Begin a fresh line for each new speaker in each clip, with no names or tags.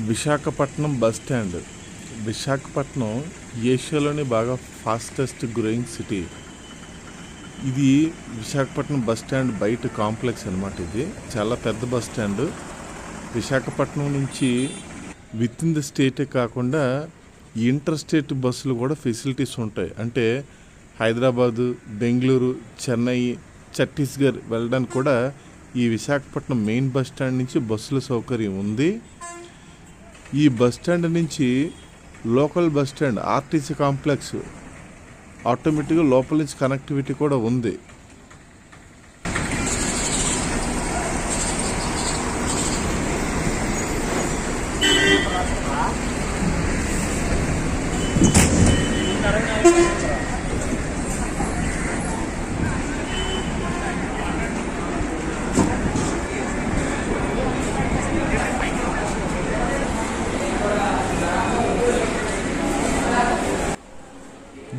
Visakhapatnam bus stand. Visakhapatnam ఏషియాలోనే బాగా fastest growing city. ఇది విశాఖపట్నం బస్ స్టాండ్ బయట కాంప్లెక్స్ అనమాట ఇది. చాలా పెద్ద బస్ స్టాండ్. విశాఖపట్నం నుంచి విత్ ఇన్ ద స్టేటే కాకుండా ఇంటర్ స్టేట్ బస్సులు కూడా ఫెసిలిటీస్ ఉంటాయి. అంటే హైదరాబాదు బెంగళూరు చెన్నై ఛత్తీస్గఢ్ వెళ్ళడానికి కూడా ఈ విశాఖపట్నం మెయిన్ బస్ స్టాండ్ నుంచి బస్సుల సౌకర్యం ఉంది. ఈ బస్ స్టాండ్ నుంచి local bus stand RTC complex ఆటోమేటిక్గా లోపల నుంచి కనెక్టివిటీ కూడా ఉంది.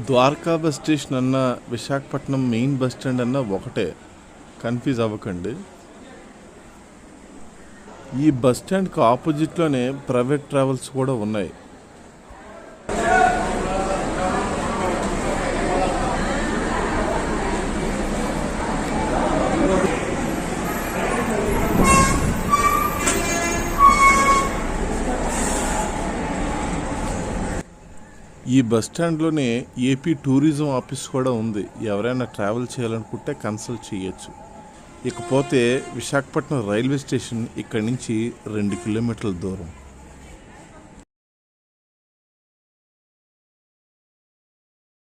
ద్వారకా బస్ స్టేషన్ అన్న విశాఖపట్నం మెయిన్ బస్ స్టాండ్ అన్న ఒకటే. కన్ఫ్యూజ్ అవ్వకండి. ఈ బస్ స్టాండ్కి ఆపోజిట్లోనే ప్రైవేట్ ట్రావెల్స్ కూడా ఉన్నాయి. ఈ బస్ స్టాండ్లోనే ఏపీ టూరిజం ఆఫీస్ కూడా ఉంది. ఎవరైనా ట్రావెల్ చేయాలనుకుంటే కన్సల్ట్ చేయొచ్చు. ఇకపోతే విశాఖపట్నం రైల్వే స్టేషన్ ఇక్కడి నుంచి రెండు కిలోమీటర్ల దూరం.